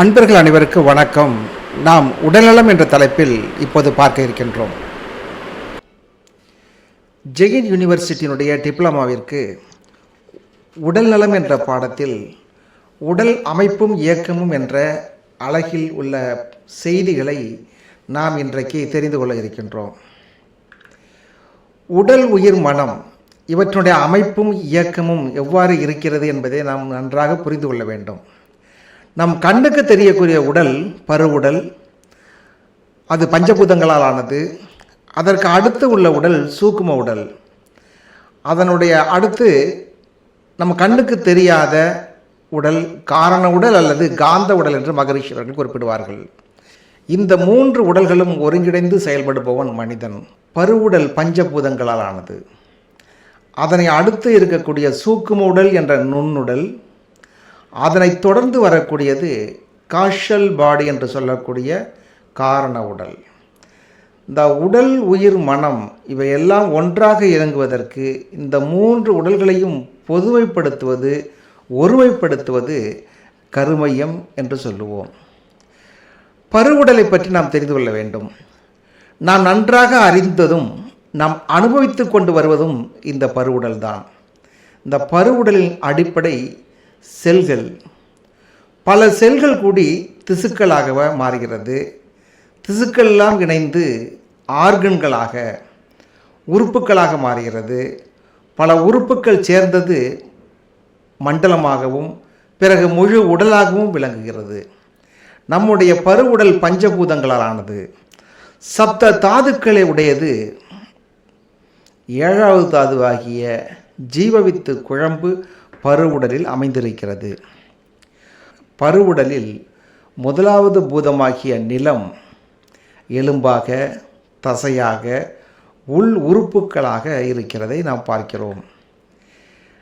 அன்பர்கள் அனைவருக்கும் வணக்கம். நாம் உடல்நலம் என்ற தலைப்பில் இப்போது பார்க்க இருக்கின்றோம். ஜெயின் யூனிவர்சிட்டியினுடைய டிப்ளமாவிற்கு உடல்நலம் என்ற பாடத்தில் உடல் அமைப்பும் இயக்கமும் என்ற அழகில் உள்ள செய்திகளை நாம் இன்றைக்கு தெரிந்து கொள்ள இருக்கின்றோம். உடல் உயிர் மனம் இவற்றுடைய அமைப்பும் இயக்கமும் எவ்வாறு இருக்கிறது என்பதை நாம் நன்றாக புரிந்து கொள்ள வேண்டும். நம் கண்ணுக்கு தெரியக்கூடிய உடல் பருவுடல் அது பஞ்சபூதங்களால் ஆனது அதற்கு அடுத்து உள்ள உடல் சூக்கும உடல். அதனுடைய அடுத்து நம் கண்ணுக்கு தெரியாத உடல் காரண உடல் அல்லது காந்த உடல் என்று மகரிஷியர்கள் குறிப்பிடுவார்கள். இந்த மூன்று உடல்களும் ஒருங்கிணைந்து செயல்படுபவன் மனிதன். பருவுடல் பஞ்சபூதங்களால் ஆனது. அதனை அடுத்து இருக்கக்கூடிய சூக்கும உடல் என்ற நுண்ணுடல் அதனை தொடர்ந்து வரக்கூடியது காஷல் பாடி என்று சொல்லக்கூடிய காரண உடல். இந்த உடல் உயிர் மனம் இவையெல்லாம் ஒன்றாக இயங்குவதற்கு இந்த மூன்று உடல்களையும் பொதுமைப்படுத்துவது ஒருமைப்படுத்துவது கருமையம் என்று சொல்லுவோம். பருவுடலை பற்றி நாம் தெரிந்து கொள்ள வேண்டும். நாம் நன்றாக அறிந்ததும் நாம் அனுபவித்து கொண்டு வருவதும் இந்த பருவுடல் தான் இந்த பருவுடலின் அடிப்படை செல்கள். பல செல்கள் கூடி திசுக்களாக மாறுகிறது. திசுக்கள் எல்லாம் இணைந்து ஆர்கன்களாக உறுப்புகளாக மாறுகிறது. பல உறுப்புகள் சேர்ந்தது மண்டலமாகவும் பிறகு முழு உடலாகவும் விளங்குகிறது. நம்முடைய பருவுடல் பஞ்சபூதங்களால் ஆனது சப்த தாதுக்களை உடையது. ஏழாவது தாதுவாகிய ஜீவவித்து குழம்பு பருவுடலில் அமைந்திருக்கிறது. பருவுடலில் முதலாவது பூதமாகிய நிலம் எலும்பாக தசையாக உள் உறுப்புகளாக இருக்கிறதை நாம் பார்க்கிறோம்.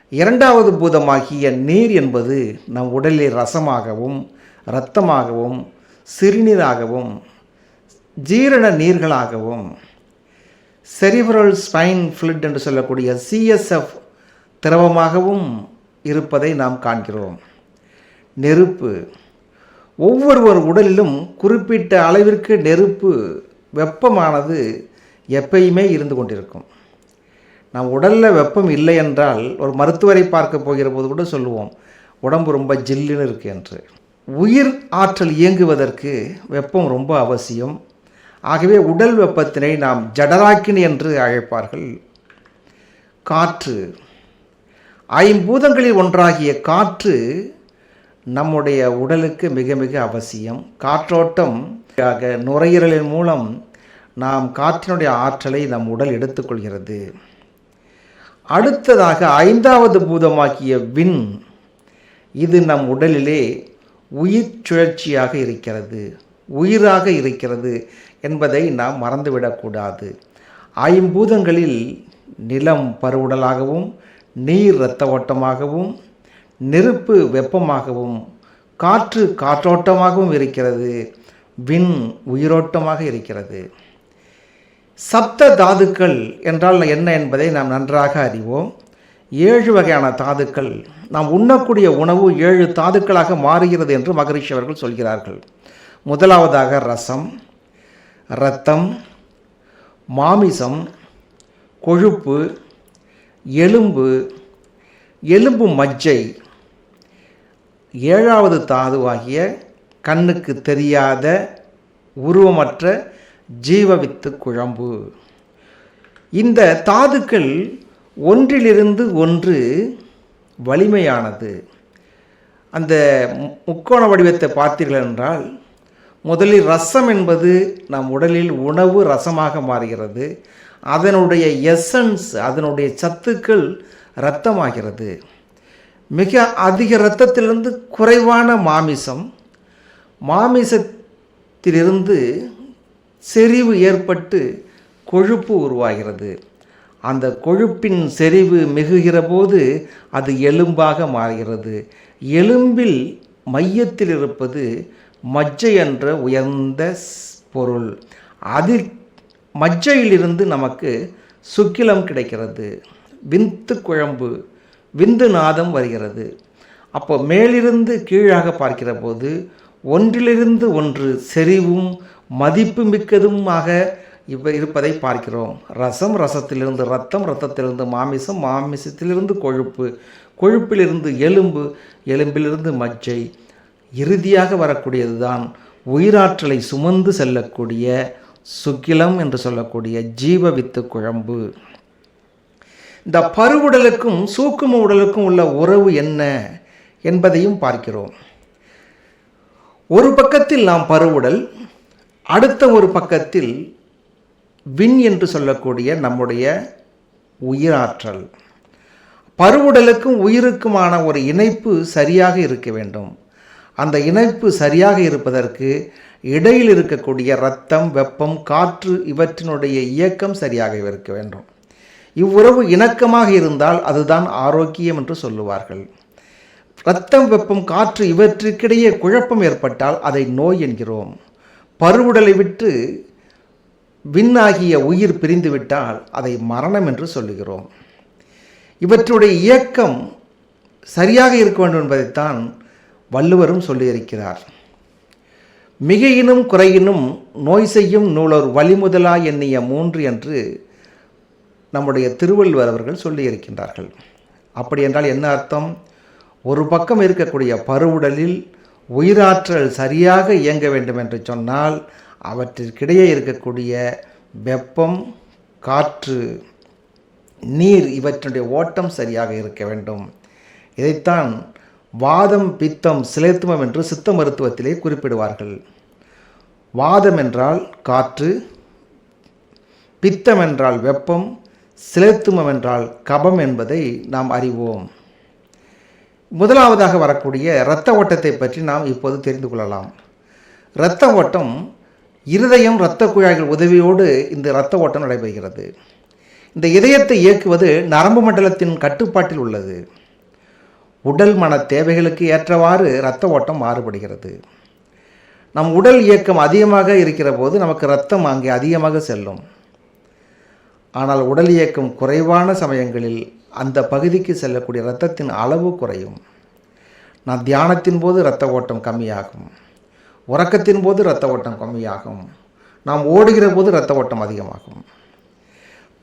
இரண்டாவது பூதமாகிய நீர் என்பது நம் உடலில் ரசமாகவும் இரத்தமாகவும் சிறுநீராகவும் ஜீரண நீர்களாகவும் செரிபரல் ஸ்பைன் ஃப்ளிட் என்று சொல்லக்கூடிய சிஎஸ்எஃப் திரவமாகவும் இருப்பதை நாம் காண்கிறோம். நெருப்பு. ஒவ்வொருவர் உடலிலும் குறிப்பிட்ட அளவிற்கு நெருப்பு வெப்பமானது எப்பயுமே இருந்து கொண்டிருக்கும். நம் உடலில் வெப்பம் இல்லை என்றால் ஒரு மருத்துவரை பார்க்க போகிற போது கூட சொல்லுவோம் உடம்பு ரொம்ப ஜில்லுன்னு இருக்கு என்று. உயிர் ஆற்றல் இயங்குவதற்கு வெப்பம் ரொம்ப அவசியம். ஆகவே உடல் வெப்பத்தினை நாம் ஜடராக்கினி என்று அழைப்பார்கள். காற்று. ஐம்பூதங்களில் ஒன்றாகிய காற்று நம்முடைய உடலுக்கு மிக மிக அவசியம். காற்றோட்டம் நுரையீரலின் மூலம் நாம் காற்றினுடைய ஆற்றலை நம் உடல் எடுத்துக்கொள்கிறது. அடுத்ததாக ஐந்தாவது பூதமாகிய விண் இது நம் உடலிலே உயிர் சுழற்சியாக இருக்கிறது. உயிராக இருக்கிறது என்பதை நாம் மறந்துவிடக்கூடாது. ஐம்பூதங்களில் நிலம் பருவுடலாகவும் நீர் இரத்த ஓட்டமாகவும் நெருப்பு வெப்பமாகவும் காற்று காற்றோட்டமாகவும் இருக்கிறது விண் உயிரோட்டமாக இருக்கிறது. சப்த தாதுக்கள் என்றால் என்ன என்பதை நாம் நன்றாக அறிவோம். ஏழு வகையான தாதுக்கள். நாம் உண்ணக்கூடிய உணவு ஏழு தாதுக்களாக மாறுகிறது என்று மகரிஷி அவர்கள் சொல்கிறார்கள். முதலாவதாக ரசம் ரத்தம் மாமிசம் கொழுப்பு எலும்பு எலும்பு மஜ்ஜை ஏழாவது தாதுவாகிய கண்ணுக்கு தெரியாத உருவமற்ற ஜீவவித்து குழம்பு. இந்த தாதுக்கள் ஒன்றிலிருந்து ஒன்று வலிமையானது. அந்த முக்கோண வடிவத்தை பார்த்தீர்கள் என்றால் முதலில் ரசம் என்பது நம் உடலில் உணவு ரசமாக மாறுகிறது. அதனுடைய எசன்ஸ் அதனுடைய சத்துக்கள் இரத்தமாகிறது. மிக அதிக இரத்தத்திலிருந்து குறைவான மாமிசம் மாமிசத்திலிருந்து செறிவு ஏற்பட்டு கொழுப்பு உருவாகிறது. அந்த கொழுப்பின் செறிவு மிகுகிற போது அது எலும்பாக மாறுகிறது. எலும்பில் மையத்தில் இருப்பது மஜ்ஜை என்ற உயர்ந்த பொருள். அதில் மஜ்ஜையிலிருந்து நமக்கு சுக்கிலம் கிடைக்கிறது. விந்து குழம்பு விந்து நாதம் வருகிறது. அப்போ மேலிருந்து கீழாக பார்க்கிற போது ஒன்றிலிருந்து ஒன்று செறிவும் மதிப்பு மிக்கதுமாக இவ இருப்பதை பார்க்கிறோம். ரசம் ரசத்திலிருந்து ரத்தம் ரத்தத்திலிருந்து மாமிசம் மாமிசத்திலிருந்து கொழுப்பு கொழுப்பிலிருந்து எலும்பு எலும்பிலிருந்து மஜ்ஜை. இறுதியாக வரக்கூடியதுதான் உயிராற்றலை சுமந்து செல்லக்கூடிய சுக்கிலம் என்று சொல்லக்கூடிய ஜீவ வித்து குழம்பு. இந்த பருவுடலுக்கும் சூக்கும உடலுக்கும் உள்ள உறவு என்ன என்பதையும் பார்க்கிறோம். ஒரு பக்கத்தில் நாம் பருவுடல் அடுத்த ஒரு பக்கத்தில் விண் என்று சொல்லக்கூடிய நம்முடைய உயிராற்றல். பருவுடலுக்கும் உயிருக்குமான ஒரு இணைப்பு சரியாக இருக்க வேண்டும். அந்த இணைப்பு சரியாக இருப்பதற்கு இடையில் இருக்கக்கூடிய இரத்தம் வெப்பம் காற்று இவற்றினுடைய இயக்கம் சரியாக இருக்க வேண்டும். இவ்வுறவு இணக்கமாக இருந்தால் அதுதான் ஆரோக்கியம் என்று சொல்லுவார்கள். இரத்தம் வெப்பம் காற்று இவற்றுக்கிடையே குழப்பம் ஏற்பட்டால் அதை நோய் என்கிறோம். பருவுடலை விட்டு விண்ணாகிய உயிர் பிரிந்துவிட்டால் அதை மரணம் என்று சொல்லுகிறோம். இவற்றுடைய இயக்கம் சரியாக இருக்க வேண்டும் என்பதைத்தான் வள்ளுவரும் சொல்லியிருக்கிறார். மிகையினும் குறையினும் நோய் செய்யும் நூலர் வழிமுதலா எண்ணிய மூன்று என்று நம்முடைய திருவள்ளுவர் அவர்கள் சொல்லியிருக்கின்றார்கள். அப்படி என்றால் என்ன அர்த்தம்? ஒரு பக்கம் இருக்கக்கூடிய பருவுடலில் உயிராற்றல் சரியாக இயங்க வேண்டும் என்று சொன்னால் அவற்றிற்கிடையே இருக்கக்கூடிய வெப்பம் காற்று நீர் இவற்றினுடைய ஓட்டம் சரியாக இருக்க வேண்டும். இதைத்தான் வாதம் பித்தம் சிலேத்துமம் என்று சித்த மருத்துவத்திலே குறிப்பிடுவார்கள். வாதம் என்றால் காற்று பித்தம் என்றால் வெப்பம் சிலேத்துமம் என்றால் கபம் என்பதை நாம் அறிவோம். முதலாவதாக வரக்கூடிய இரத்த ஓட்டத்தை பற்றி நாம் இப்போது தெரிந்து கொள்ளலாம். இரத்த ஓட்டம் இருதயம் இரத்த குழாய்கள் உதவியோடு இந்த இரத்த ஓட்டம் நடைபெறுகிறது. இந்த இதயத்தை இயக்குவது நரம்பு மண்டலத்தின் கட்டுப்பாட்டில் உள்ளது. உடல் மன தேவைகளுக்கு ஏற்றவாறு இரத்த ஓட்டம் மாறுபடுகிறது. நம் உடல் இயக்கம் அதிகமாக இருக்கிற போது நமக்கு இரத்தம் அங்கே அதிகமாக செல்லும். ஆனால் உடல் இயக்கம் குறைவான சமயங்களில் அந்த பகுதிக்கு செல்லக்கூடிய இரத்தத்தின் அளவு குறையும். நான் தியானத்தின் போது இரத்த ஓட்டம் கம்மியாகும். உறக்கத்தின் போது இரத்த ஓட்டம் கம்மியாகும். நாம் ஓடுகிற போது இரத்த ஓட்டம் அதிகமாகும்.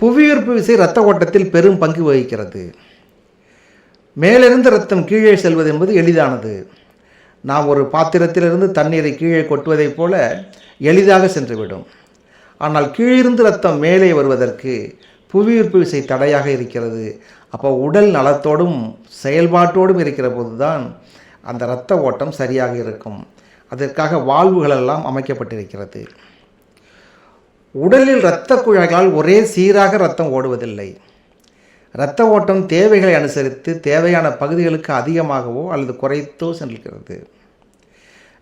புவியீர்ப்பு விசை இரத்த ஓட்டத்தில் பெரும் பங்கு வகிக்கிறது. மேலிருந்து ரத்தம் கீழே செல்வது என்பது எளிதானது. நாம் ஒரு பாத்திரத்திலிருந்து தண்ணீரை கீழே கொட்டுவதைப் போல எளிதாக சென்றுவிடும். ஆனால் கீழிருந்து ரத்தம் மேலே வருவதற்கு புவியீர்ப்பு விசை தடையாக இருக்கிறது. அப்போ உடல் நலத்தோடும் செயல்பாட்டோடும் இருக்கிற போது தான் அந்த இரத்த ஓட்டம் சரியாக இருக்கும். அதற்காக வாழ்வுகளெல்லாம் அமைக்கப்பட்டிருக்கிறது. உடலில் இரத்த குழாய்களால் ஒரே சீராக ரத்தம் ஓடுவதில்லை. இரத்த ஓட்டம் தேவைகளை அனுசரித்து தேவையான பகுதிகளுக்கு அதிகமாகவோ அல்லது குறைத்தோ சென்றிருக்கிறது.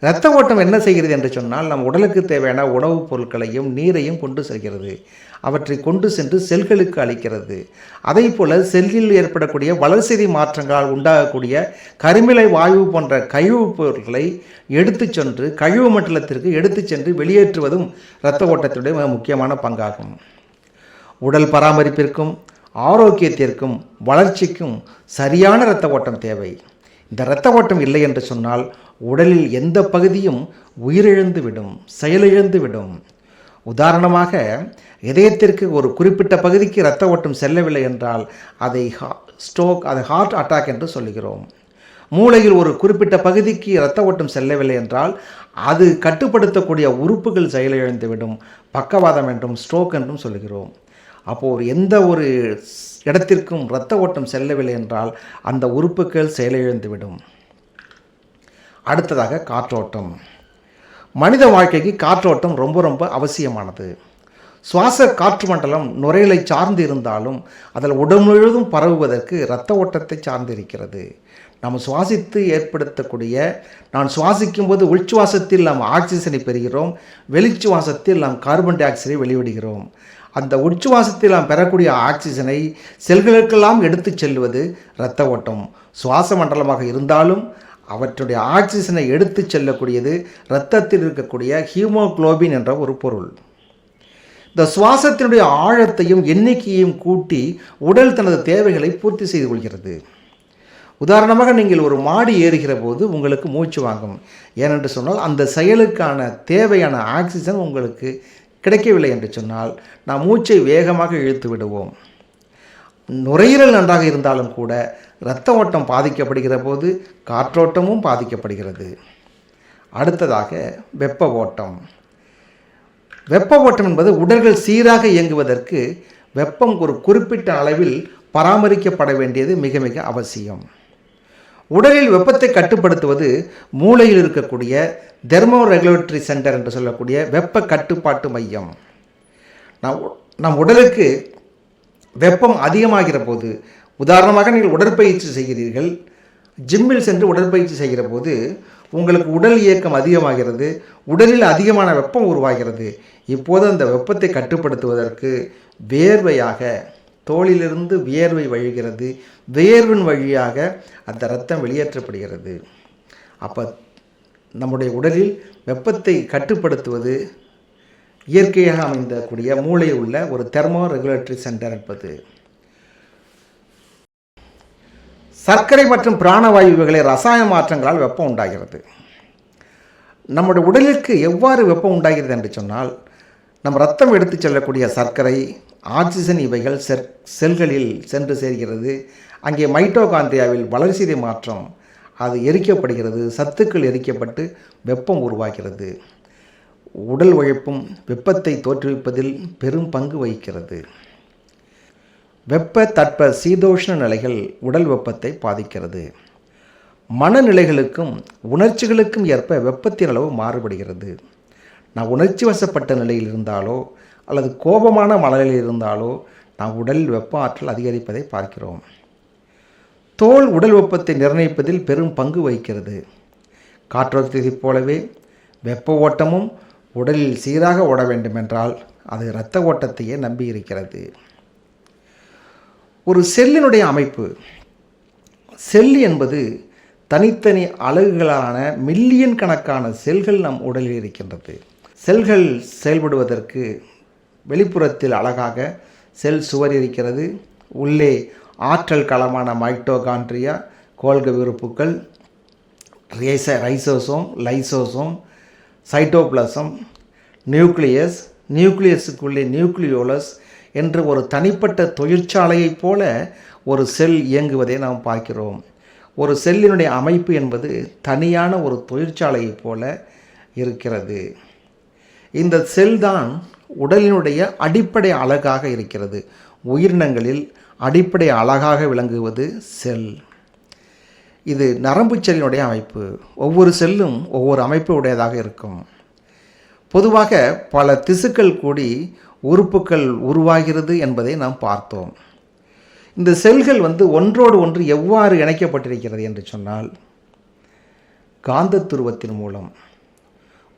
இரத்த ஓட்டம் என்ன செய்கிறது என்று சொன்னால் நம் உடலுக்கு தேவையான உணவுப் பொருட்களையும் நீரையும் கொண்டு செல்கிறது. அவற்றை கொண்டு சென்று செல்களுக்கு அளிக்கிறது. அதே போல் செல்லில் ஏற்படக்கூடிய வளர்சிதை மாற்றங்களால் உண்டாகக்கூடிய கருமிலை வாயு போன்ற கழிவுப் பொருட்களை எடுத்து சென்று கழிவு மண்டலத்திற்கு எடுத்து சென்று வெளியேற்றுவதும் இரத்த ஓட்டத்தினுடைய மிக முக்கியமான பங்காகும். உடல் பராமரிப்பிற்கும் ஆரோக்கியத்திற்கும் வளர்ச்சிக்கும் சரியான இரத்த ஓட்டம் தேவை. இந்த இரத்த ஓட்டம் இல்லை என்று சொன்னால் உடலில் எந்த பகுதியும் உயிரிழந்து விடும் செயலிழந்து விடும் உதாரணமாக இதயத்திற்கு ஒரு குறிப்பிட்ட பகுதிக்கு இரத்த ஓட்டம் செல்லவில்லை என்றால் அதை ஸ்ட்ரோக் அதை ஹார்ட் அட்டாக் என்று சொல்லுகிறோம். மூளையில் ஒரு குறிப்பிட்ட பகுதிக்கு இரத்த ஓட்டம் செல்லவில்லை என்றால் அது கட்டுப்படுத்தக்கூடிய உறுப்புகள் செயலிழந்துவிடும் பக்கவாதம் என்றும் ஸ்ட்ரோக் என்றும் சொல்கிறோம் அப்போது எந்த ஒரு இடத்திற்கும் இரத்த ஓட்டம் செல்லவில்லை என்றால் அந்த உறுப்புகள் செயலிழந்துவிடும். அடுத்ததாக காற்றோட்டம். மனித வாழ்க்கைக்கு காற்றோட்டம் ரொம்ப ரொம்ப அவசியமானது. சுவாச காற்று மண்டலம் நுரையலை சார்ந்து இருந்தாலும் அதில் உடல் முழுவதும் பரவுவதற்கு இரத்த ஓட்டத்தை சார்ந்து இருக்கிறது நாம் சுவாசித்து ஏற்படுத்தக்கூடிய நான் சுவாசிக்கும் போது உள்சுவாசத்தில் நாம் ஆக்சிஜனை பெறுகிறோம் வெளிச்சுவாசத்தில் நாம் கார்பன் டை ஆக்சைடை வெளிவிடுகிறோம் அந்த உச்சுவாசத்தில் நாம் பெறக்கூடிய ஆக்சிஜனை செல்களுக்கெல்லாம் எடுத்துச் செல்வது இரத்த ஓட்டம். சுவாச மண்டலமாக இருந்தாலும் அவற்றுடைய ஆக்சிஜனை எடுத்துச் செல்லக்கூடியது இரத்தத்தில் இருக்கக்கூடிய ஹீமோகுளோபின் என்ற ஒரு பொருள். இந்த சுவாசத்தினுடைய ஆழத்தையும் எண்ணிக்கையையும் கூட்டி உடல் தனது தேவைகளை பூர்த்தி செய்து கொள்கிறது. உதாரணமாக நீங்கள் ஒரு மாடி ஏறுகிற போது உங்களுக்கு மூச்சு வாங்கும். ஏனென்று சொன்னால் அந்த செயலுக்கான தேவையான ஆக்சிஜன் உங்களுக்கு கிடைக்கவில்லை என்று சொன்னால் நாம் மூச்சை வேகமாக இழுத்து விடுவோம். நுரையீரல் நன்றாக இருந்தாலும் கூட இரத்த ஓட்டம் பாதிக்கப்படுகிற போது காற்றோட்டமும் பாதிக்கப்படுகிறது. அடுத்ததாக வெப்ப ஓட்டம். வெப்ப ஓட்டம் என்பது உடல்கள் சீராக இயங்குவதற்கு வெப்பம் ஒரு குறிப்பிட்ட அளவில் பராமரிக்கப்பட வேண்டியது மிக மிக அவசியம். உடலில் வெப்பத்தை கட்டுப்படுத்துவது மூளையில் இருக்கக்கூடிய தெர்மோ ரெகுலேட்டரி சென்டர் என்று சொல்லக்கூடிய வெப்ப கட்டுப்பாட்டு மையம். நம் நம் உடலுக்கு வெப்பம் அதிகமாகிற போது உதாரணமாக நீங்கள் உடற்பயிற்சி செய்கிறீர்கள் ஜிம்மில் சென்று உடற்பயிற்சி செய்கிற போது உங்களுக்கு உடல் இயக்கம் அதிகமாகிறது உடலில் அதிகமான வெப்பம் உருவாகிறது. இப்போது அந்த வெப்பத்தை கட்டுப்படுத்துவதற்கு வேர்வையாக தோளிலிருந்து வியர்வை வழிகிறது வியர்வின் வழியாக அந்த ரத்தம் வெளியேற்றப்படுகிறது. அப்போ நம்முடைய உடலில் வெப்பத்தை கட்டுப்படுத்துவது இயற்கையாக அமைந்தக்கூடிய மூளையில் உள்ள ஒரு தெர்மோ ரெகுலேட்டரி சென்டர் என்பது. சர்க்கரை மற்றும் பிராணவாயுகளை ரசாயன மாற்றங்களால் வெப்பம் உண்டாகிறது. நம்முடைய உடலுக்கு எவ்வாறு வெப்பம் உண்டாகிறது என்று சொன்னால் நம் ரத்தம் எடுத்துச் செல்லக்கூடிய சர்க்கரை ஆக்சிஜன் இவைகள் செல் செல்களில் சென்று சேர்கிறது. அங்கே மைட்டோகாந்திரியாவில் வளர்சிதை மாற்றம் அது எரிக்கப்படுகிறது. சத்துக்கள் எரிக்கப்பட்டு வெப்பம் உருவாகிறது. உடல் உழைப்பும் வெப்பத்தை தோற்றுவிப்பதில் பெரும் பங்கு வகிக்கிறது. வெப்ப தட்ப சீதோஷ்ண நிலைகள் உடல் வெப்பத்தை பாதிக்கிறது. மனநிலைகளுக்கும் உணர்ச்சிகளுக்கும் ஏற்ப வெப்பத்தின் அளவு மாறுபடுகிறது. நான் உணர்ச்சி வசப்பட்ட நிலையில் இருந்தாலோ அல்லது கோபமான மலரில் இருந்தாலோ நாம் உடல் வெப்ப ஆற்றல் அதிகரிப்பதை பார்க்கிறோம். தோல் உடல் வெப்பத்தை நிர்ணயிப்பதில் பெரும் பங்கு வகிக்கிறது. காற்றோட்டத்தைப் போலவே வெப்ப ஓட்டமும் உடலில் சீராக ஓட வேண்டுமென்றால் அது இரத்த ஓட்டத்தையே நம்பி இருக்கிறது ஒரு செல்லினுடைய அமைப்பு. செல் என்பது தனித்தனி அலகுகளான மில்லியன் கணக்கான செல்கள் நம் உடலில் இருக்கின்றது. செல்கள் செயல்படுவதற்கு வெளிப்புறத்தில் அழகாக செல் சுவர் இருக்கிறது. உள்ளே ஆற்றல் களமான மைட்டோகான்ட்ரியா கோல்க விருப்புக்கள் ரேச ரைசோசோம் லைசோசோம் சைட்டோப்ளசம் நியூக்ளியஸ் நியூக்ளியஸுக்குள்ளே நியூக்ளியோலஸ் என்று ஒரு தனிப்பட்ட தொழிற்சாலையைப் போல ஒரு செல் இயங்குவதை நாம் பார்க்கிறோம். ஒரு செல்லினுடைய அமைப்பு என்பது தனியான ஒரு தொழிற்சாலையைப் போல இருக்கிறது. இந்த செல் தான் உடலினுடைய அடிப்படை அழகாக இருக்கிறது. உயிரினங்களில் அடிப்படை அழகாக விளங்குவது செல் இது நரம்பு செல்லினுடைய அமைப்பு. ஒவ்வொரு செல்லும் ஒவ்வொரு அமைப்பு உடையதாக இருக்கும். பொதுவாக பல திசுக்கள் கூடி உறுப்புகள் உருவாகிறது என்பதை நாம் பார்த்தோம். இந்த செல்கள் வந்து ஒன்றோடு ஒன்று எவ்வாறு இணைக்கப்பட்டிருக்கிறது என்று சொன்னால் காந்த துருவத்தின் மூலம்.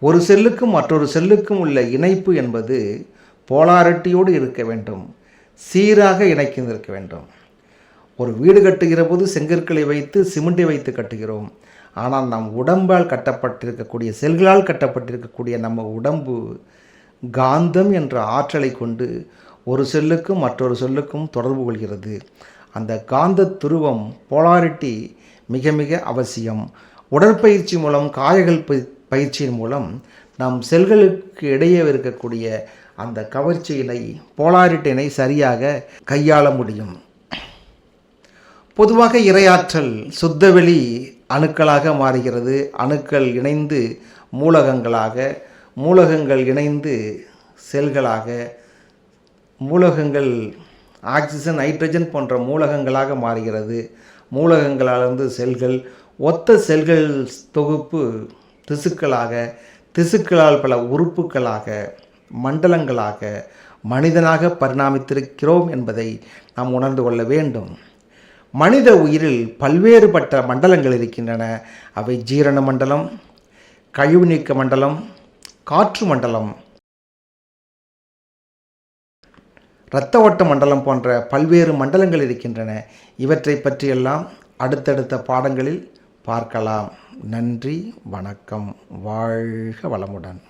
ஒரு செல்லுக்கும் மற்றொரு செல்லுக்கும் உள்ள இணைப்பு என்பது போலாரிட்டியோடு இருக்க வேண்டும் சீராக இணைக்கின்றிருக்க வேண்டும். ஒரு வீடு கட்டுகிற போது செங்கற்களை வைத்து சிமெண்டை வைத்து கட்டுகிறோம். ஆனால் நம் உடம்பால் கட்டப்பட்டிருக்கக்கூடிய செல்களால் கட்டப்பட்டிருக்கக்கூடிய நம்ம உடம்பு காந்தம் என்ற ஆற்றலை கொண்டு ஒரு செல்லுக்கும் மற்றொரு செல்லுக்கும் தொடர்பு கொள்கிறது. அந்த காந்த துருவம் போலாரிட்டி மிக மிக அவசியம். உடற்பயிற்சி மூலம் காயங்கள் பயிற்சியின் மூலம் நம் செல்களுக்கு இடையே இருக்கக்கூடிய அந்த கவர்ச்சியினை போலாரிட்டினை சரியாக கையாள முடியும். பொதுவாக இரையாற்றல் சுத்தவெளி அணுக்களாக மாறுகிறது. அணுக்கள் இணைந்து மூலகங்களாக மூலகங்கள் இணைந்து செல்களாக மூலகங்கள் ஆக்சிஜன் நைட்ரஜன் போன்ற மூலகங்களாக மாறுகிறது. மூலகங்களாலிருந்து செல்கள் ஒத்த செல்கள் தொகுப்பு திசுக்களாக திசுக்களால் பல உறுப்புகளாக மண்டலங்களாக மனிதனாக பரிணாமித்திருக்கிறோம் என்பதை நாம் உணர்ந்து கொள்ள வேண்டும். மனித உயிரில் பல்வேறுபட்ட மண்டலங்கள் இருக்கின்றன. அவை ஜீரண மண்டலம் கழிவு நீக்க மண்டலம் காற்று மண்டலம் இரத்த ஓட்ட மண்டலம் போன்ற பல்வேறு மண்டலங்கள் இருக்கின்றன. இவற்றை பற்றியெல்லாம் அடுத்தடுத்த பாடங்களில் பார்க்கலாம். நன்றி வணக்கம். வாழ்க வளமுடன்.